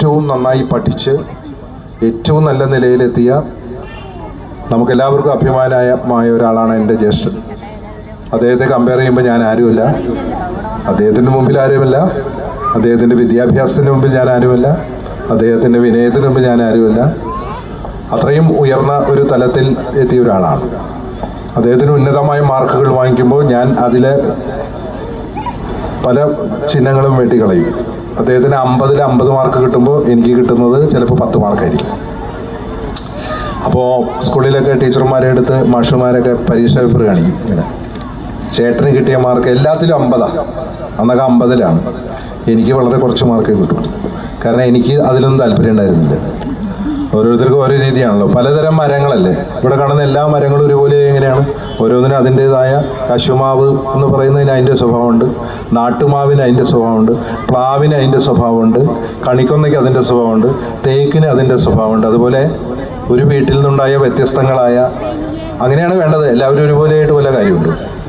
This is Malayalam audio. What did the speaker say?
ഏറ്റവും നന്നായി പഠിച്ച് ഏറ്റവും നല്ല നിലയിലെത്തിയ നമുക്കെല്ലാവർക്കും അഭിമാനമായ ഒരാളാണ് എന്റെ ജ്യേഷ്ഠൻ. അദ്ദേഹത്തെ കമ്പയർ ചെയ്യുമ്പോൾ ഞാൻ ആരുമില്ല. അദ്ദേഹത്തിന്റെ മുമ്പിൽ ആരുമില്ല. അദ്ദേഹത്തിന്റെ വിദ്യാഭ്യാസത്തിന്റെ മുമ്പിൽ ഞാൻ ആരുമില്ല. അദ്ദേഹത്തിന്റെ വിനയത്തിന് മുമ്പിൽ ഞാൻ ആരുമില്ല. അത്രയും ഉയർന്ന ഒരു തലത്തിൽ എത്തിയ ഒരാളാണ്. അദ്ദേഹത്തിന് ഉന്നതമായ മാർക്കുകൾ വാങ്ങിക്കുമ്പോൾ ഞാൻ അതിലെ പല ചിഹ്നങ്ങളും വെട്ടിക്കളയും. അദ്ദേഹത്തിന് അമ്പതിൽ അമ്പത് മാർക്ക് കിട്ടുമ്പോൾ എനിക്ക് കിട്ടുന്നത് ചിലപ്പോൾ പത്ത് മാർക്കായിരിക്കും അപ്പോൾ സ്കൂളിലൊക്കെ ടീച്ചർമാരെ എടുത്ത് മാഷുമാരൊക്കെ പരീക്ഷ പേപ്പർ കാണിക്കും ഇങ്ങനെ. ചേട്ടന് കിട്ടിയ മാർക്ക് എല്ലാത്തിലും അമ്പതാ. അന്നൊക്കെ അമ്പതിലാണ്. എനിക്ക് വളരെ കുറച്ച് മാർക്കേ കിട്ടും. കാരണം എനിക്ക് അതിലൊന്നും താല്പര്യം ഉണ്ടായിരുന്നില്ല. ഓരോരുത്തർക്കും ഓരോ രീതിയാണല്ലോ. പലതരം മരങ്ങളല്ലേ? ഇവിടെ കാണുന്ന എല്ലാ മരങ്ങളും ഒരുപോലെ എങ്ങനെയാണ്? ഓരോന്നിനും അതിന്റെതായ കശുമാവ് എന്ന് പറയുന്നതിന് അതിന്റെ സ്വഭാവമുണ്ട്. നാട്ടുമാവിന് അതിന്റെ സ്വഭാവമുണ്ട്. പ്ലാവിന് അതിന്റെ സ്വഭാവമുണ്ട്. കണിക്കൊന്നയ്ക്ക് അതിന്റെ സ്വഭാവമുണ്ട്. തേക്കിന് അതിന്റെ സ്വഭാവമുണ്ട്. അതുപോലെ ഒരു വീട്ടിൽ നിന്നുണ്ടായ വ്യത്യസ്തങ്ങളായ അങ്ങനെയാണ് വേണ്ടത്. എല്ലാവരും ഒരുപോലെയായിട്ട് പല കാര്യമുണ്ട്.